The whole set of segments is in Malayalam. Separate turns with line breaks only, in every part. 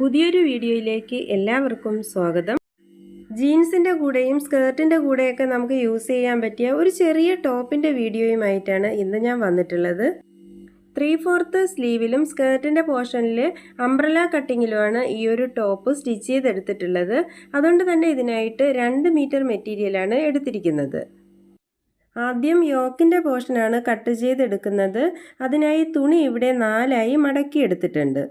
പുതിയൊരു വീഡിയോയിലേക്ക് എല്ലാവർക്കും സ്വാഗതം. ജീൻസിന്റെ കൂടെയും സ്കേർട്ടിന്റെ കൂടെയൊക്കെ നമുക്ക് യൂസ് ചെയ്യാൻ പറ്റിയ ഒരു ചെറിയ ടോപ്പിന്റെ വീഡിയോയുമായിട്ടാണ് ഇന്ന് ഞാൻ വന്നിട്ടുള്ളത്. ത്രീ ഫോർത്ത് സ്ലീവിലും സ്കേർട്ടിന്റെ പോർഷനിൽ അംബ്രല കട്ടിങ്ങിലുമാണ് ഈ ഒരു ടോപ്പ് സ്റ്റിച്ച് ചെയ്തെടുത്തിട്ടുള്ളത്. അതുകൊണ്ട് തന്നെ ഇതിനായിട്ട് രണ്ട് മീറ്റർ മെറ്റീരിയലാണ് എടുത്തിരിക്കുന്നത്. ആദ്യം യോക്കിന്റെ പോർഷനാണ് കട്ട് ചെയ്തെടുക്കുന്നത്. അതിനായി തുണി ഇവിടെ നാലായി മടക്കി എടുത്തിട്ടുണ്ട്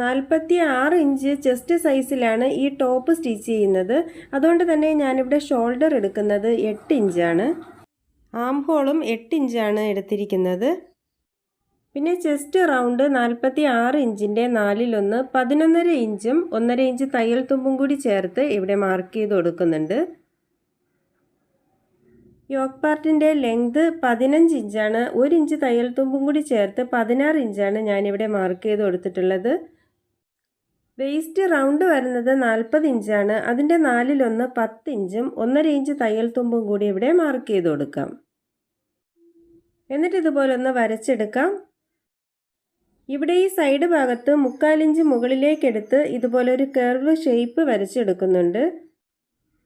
നാൽപ്പത്തി ആറ് ഇഞ്ച് ചെസ്റ്റ് സൈസിലാണ് ഈ ടോപ്പ് സ്റ്റിച്ച് ചെയ്യുന്നത്. അതുകൊണ്ട് തന്നെ ഞാനിവിടെ ഷോൾഡർ എടുക്കുന്നത് എട്ട് ഇഞ്ചാണ്. ആം ഹോളും എട്ട് ഇഞ്ചാണ് എടുത്തിരിക്കുന്നത്. പിന്നെ ചെസ്റ്റ് റൗണ്ട് നാൽപ്പത്തി ആറ് ഇഞ്ചിന്റെ നാലിലൊന്ന് പതിനൊന്നര ഇഞ്ചും ഒന്നര ഇഞ്ച് തയ്യൽ തുമ്പും കൂടി ചേർത്ത് ഇവിടെ മാർക്ക് ചെയ്ത് കൊടുക്കുന്നുണ്ട്. യോക്ക് പാർട്ടിന്റെ ലെങ്ത് പതിനഞ്ച് ഇഞ്ചാണ്. ഒരു ഇഞ്ച് തയ്യൽ തുമ്പും കൂടി ചേർത്ത് പതിനാറ് ഇഞ്ചാണ് ഞാനിവിടെ മാർക്ക് ചെയ്ത് കൊടുത്തിട്ടുള്ളത്. വേസ്റ്റ് റൗണ്ട് വരുന്നത് നാൽപ്പത് ഇഞ്ചാണ്. അതിന്റെ നാലിലൊന്ന് പത്ത് ഇഞ്ചും ഒന്നര ഇഞ്ച് തയ്യൽ തുമ്പും കൂടി ഇവിടെ മാർക്ക് ചെയ്ത് കൊടുക്കാം. എന്നിട്ട് ഇതുപോലെ ഒന്ന് വരച്ചെടുക്കാം. ഇവിടെ ഈ സൈഡ് ഭാഗത്ത് മുക്കാലിഞ്ച് മുകളിലേക്കെടുത്ത് ഇതുപോലെ ഒരു കർവ് ഷേപ്പ് വരച്ചെടുക്കുന്നുണ്ട്.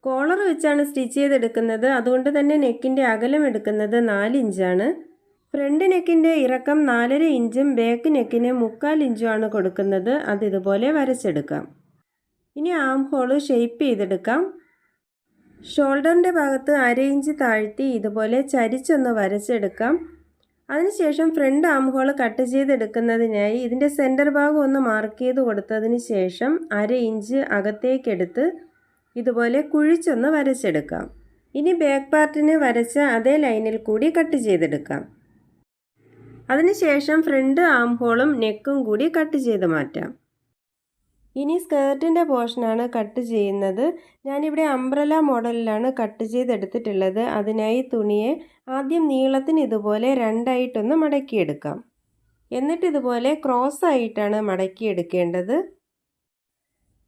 കോളർ വെച്ചാണ് സ്റ്റിച്ച് ചെയ്തെടുക്കുന്നത്. അതുകൊണ്ട് തന്നെ നെക്കിന്റെ അകലം എടുക്കുന്നത് നാലിഞ്ചാണ് ഫ്രണ്ട് നെക്കിന്റെ ഇറക്കം നാലര ഇഞ്ചും ബാക്ക് നെക്കിന് മുക്കാൽ ഇഞ്ചുമാണ് കൊടുക്കുന്നത്. അത് ഇതുപോലെ വരച്ചെടുക്കാം. ഇനി ആം ഹോൾ ഷെയ്പ്പ് ചെയ്തെടുക്കാം. ഷോൾഡറിന്റെ ഭാഗത്ത് അര ഇഞ്ച് താഴ്ത്തി ഇതുപോലെ ചരിച്ചൊന്ന് വരച്ചെടുക്കാം. അതിനുശേഷം ഫ്രണ്ട് ആം ഹോൾ കട്ട് ചെയ്തെടുക്കുന്നതിനായി ഇതിന്റെ സെന്റർ ഭാഗം ഒന്ന് മാർക്ക് ചെയ്ത് കൊടുത്തതിന് ശേഷം അര ഇഞ്ച് അകത്തേക്കെടുത്ത് ഇതുപോലെ കുഴിച്ചൊന്ന് വരച്ചെടുക്കാം. ഇനി ബാക്ക് പാർട്ടിന് വരച്ച അതേ ലൈനിൽ കൂടി കട്ട് ചെയ്തെടുക്കാം. അതിനുശേഷം ഫ്രണ്ട് ആം ഹോളും നെക്കും കൂടി കട്ട് ചെയ്ത് മാറ്റാം. ഇനി സ്കേർട്ടിന്റെ പോർഷനാണ് കട്ട് ചെയ്യുന്നത്. ഞാനിവിടെ അംബ്രല മോഡലിലാണ് കട്ട് ചെയ്തെടുത്തിട്ടുള്ളത്. അതിനായി തുണിയെ ആദ്യം നീളത്തിന് ഇതുപോലെ രണ്ടായിട്ടൊന്ന് മടക്കിയെടുക്കാം. എന്നിട്ട് ഇതുപോലെ ക്രോസ് ആയിട്ടാണ് മടക്കിയെടുക്കേണ്ടത്.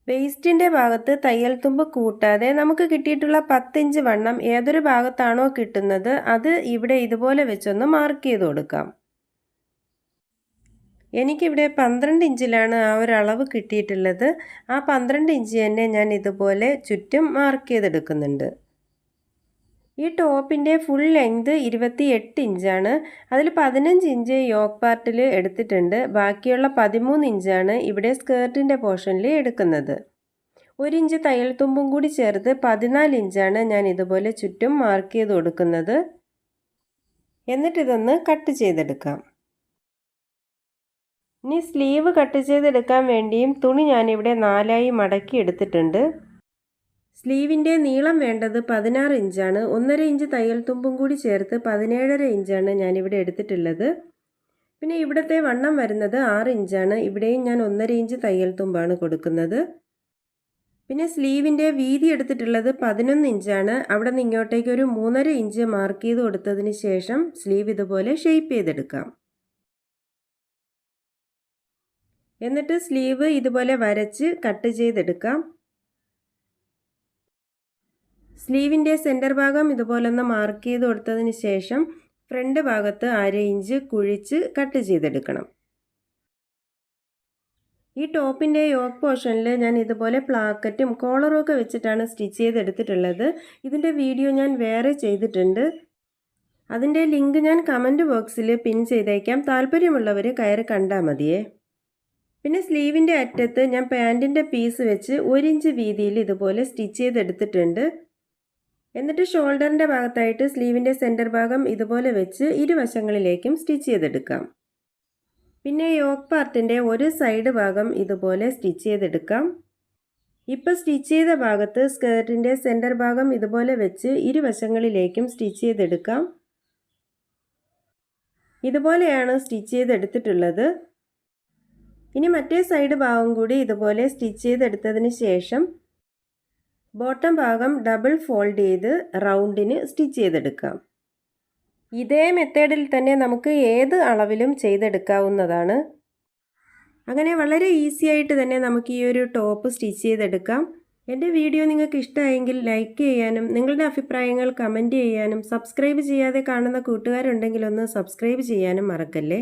വേസ്റ്റിന്റെ ഭാഗത്ത് തയ്യൽ തുമ്പ് കൂട്ടാതെ നമുക്ക് കിട്ടിയിട്ടുള്ള പത്തിഞ്ച് വണ്ണം ഏതൊരു ഭാഗത്താണോ കിട്ടുന്നത് അത് ഇവിടെ ഇതുപോലെ വെച്ചൊന്ന് മാർക്ക് ചെയ്ത് കൊടുക്കാം. എനിക്കിവിടെ പന്ത്രണ്ട് ഇഞ്ചിലാണ് ആ ഒരു അളവ് കിട്ടിയിട്ടുള്ളത്. ആ പന്ത്രണ്ട് ഇഞ്ച് തന്നെ ഞാൻ ഇതുപോലെ ചുറ്റും മാർക്ക് ചെയ്തെടുക്കുന്നുണ്ട്. ഈ ടോപ്പിന്റെ ഫുൾ ലെങ്ത് ഇരുപത്തി എട്ട് ഇഞ്ചാണ്. അതിൽ പതിനഞ്ച് ഇഞ്ച് യോക്ക് പാർട്ടിൽ എടുത്തിട്ടുണ്ട്. ബാക്കിയുള്ള പതിമൂന്ന് ഇഞ്ചാണ് ഇവിടെ സ്കേർട്ടിന്റെ പോർഷനിൽ എടുക്കുന്നത്. ഒരു ഇഞ്ച് തയ്യൽ തുമ്പും കൂടി ചേർത്ത് പതിനാല് ഇഞ്ചാണ് ഞാൻ ഇതുപോലെ ചുറ്റും മാർക്ക് ചെയ്ത് കൊടുക്കുന്നത്. എന്നിട്ടിതൊന്ന് കട്ട് ചെയ്തെടുക്കാം. ഇനി സ്ലീവ് കട്ട് ചെയ്തെടുക്കാൻ വേണ്ടിയും തുണി ഞാനിവിടെ നാലായി മടക്കി എടുത്തിട്ടുണ്ട്. സ്ലീവിന്റെ നീളം വേണ്ടത് പതിനാറ് ഇഞ്ചാണ്. ഒന്നര ഇഞ്ച് തയ്യൽ തുമ്പും കൂടി ചേർത്ത് പതിനേഴര ഇഞ്ചാണ് ഞാനിവിടെ എടുത്തിട്ടുള്ളത്. പിന്നെ ഇവിടുത്തെ വണ്ണം വരുന്നത് ആറ് ഇഞ്ചാണ്. ഇവിടെയും ഞാൻ ഒന്നര ഇഞ്ച് തയ്യൽ തുമ്പാണ് കൊടുക്കുന്നത്. പിന്നെ സ്ലീവിന്റെ വീതി എടുത്തിട്ടുള്ളത് പതിനൊന്ന് ഇഞ്ചാണ്. അവിടെ നിന്ന് ഇങ്ങോട്ടേക്ക് ഒരു മൂന്നര ഇഞ്ച് മാർക്ക് ചെയ്ത് കൊടുത്തതിന് ശേഷം സ്ലീവ് ഇതുപോലെ ഷെയ്പ്പ് ചെയ്തെടുക്കാം. എന്നിട്ട് സ്ലീവ് ഇതുപോലെ വരച്ച് കട്ട് ചെയ്തെടുക്കാം. സ്ലീവിന്റെ സെന്റർ ഭാഗം ഇതുപോലെ ഒന്ന് മാർക്ക് ചെയ്ത് കൊടുത്തതിന് ശേഷം ഫ്രണ്ട് ഭാഗത്ത് അര ഇഞ്ച് കുഴിച്ച് കട്ട് ചെയ്തെടുക്കണം. ഈ ടോപ്പിന്റെ യോക്ക് പോർഷനിൽ ഞാൻ ഇതുപോലെ പ്ലാക്കറ്റും കോളറും ഒക്കെ വെച്ചിട്ടാണ് സ്റ്റിച്ച് ചെയ്തെടുത്തിട്ടുള്ളത്. ഇതിന്റെ വീഡിയോ ഞാൻ വേറെ ചെയ്തിട്ടുണ്ട്. അതിന്റെ ലിങ്ക് ഞാൻ കമന്റ് ബോക്സിൽ പിൻ ചെയ്തേക്കാം. താല്പര്യമുള്ളവർ കയറി കണ്ടാൽ മതിയേ. പിന്നെ സ്ലീവിന്റെ അറ്റത്ത് ഞാൻ പാന്റിന്റെ പീസ് വെച്ച് ഒരു ഇഞ്ച് വീതിയിൽ ഇതുപോലെ സ്റ്റിച്ച് ചെയ്തെടുത്തിട്ടുണ്ട്. എന്നിട്ട് ഷോൾഡറിന്റെ ഭാഗത്തായിട്ട് സ്ലീവിന്റെ സെന്റർ ഭാഗം ഇതുപോലെ വെച്ച് ഇരുവശങ്ങളിലേക്കും സ്റ്റിച്ച് ചെയ്തെടുക്കാം. പിന്നെ യോക്ക് പാർട്ടിന്റെ ഒരു സൈഡ് ഭാഗം ഇതുപോലെ സ്റ്റിച്ച് ചെയ്തെടുക്കാം. ഇപ്പോൾ സ്റ്റിച്ച് ചെയ്ത ഭാഗത്ത് സ്കേർട്ടിന്റെ സെന്റർ ഭാഗം ഇതുപോലെ വെച്ച് ഇരുവശങ്ങളിലേക്കും സ്റ്റിച്ച് ചെയ്തെടുക്കാം. ഇതുപോലെയാണ് സ്റ്റിച്ച് ചെയ്തെടുത്തിട്ടുള്ളത്. ഇനി മറ്റേ സൈഡ് ഭാഗം കൂടി ഇതുപോലെ സ്റ്റിച്ച് ചെയ്തെടുത്തതിന് ശേഷം ബോട്ടം ഭാഗം ഡബിൾ ഫോൾഡ് ചെയ്ത് റൗണ്ടിന് സ്റ്റിച്ച് ചെയ്തെടുക്കാം. ഇതേ മെത്തേഡിൽ തന്നെ നമുക്ക് ഏത് അളവിലും ചെയ്തെടുക്കാവുന്നതാണ്. അങ്ങനെ വളരെ ഈസി ആയിട്ട് തന്നെ നമുക്ക് ഈ ഒരു ടോപ്പ് സ്റ്റിച്ച് ചെയ്തെടുക്കാം. എന്റെ വീഡിയോ നിങ്ങൾക്ക് ഇഷ്ടമായെങ്കിൽ ലൈക്ക് ചെയ്യാനും നിങ്ങളുടെ അഭിപ്രായങ്ങൾ കമന്റ് ചെയ്യാനും സബ്സ്ക്രൈബ് ചെയ്യാതെ കാണുന്ന കൂട്ടുകാരുണ്ടെങ്കിൽ ഒന്ന് സബ്സ്ക്രൈബ് ചെയ്യാനും മറക്കല്ലേ?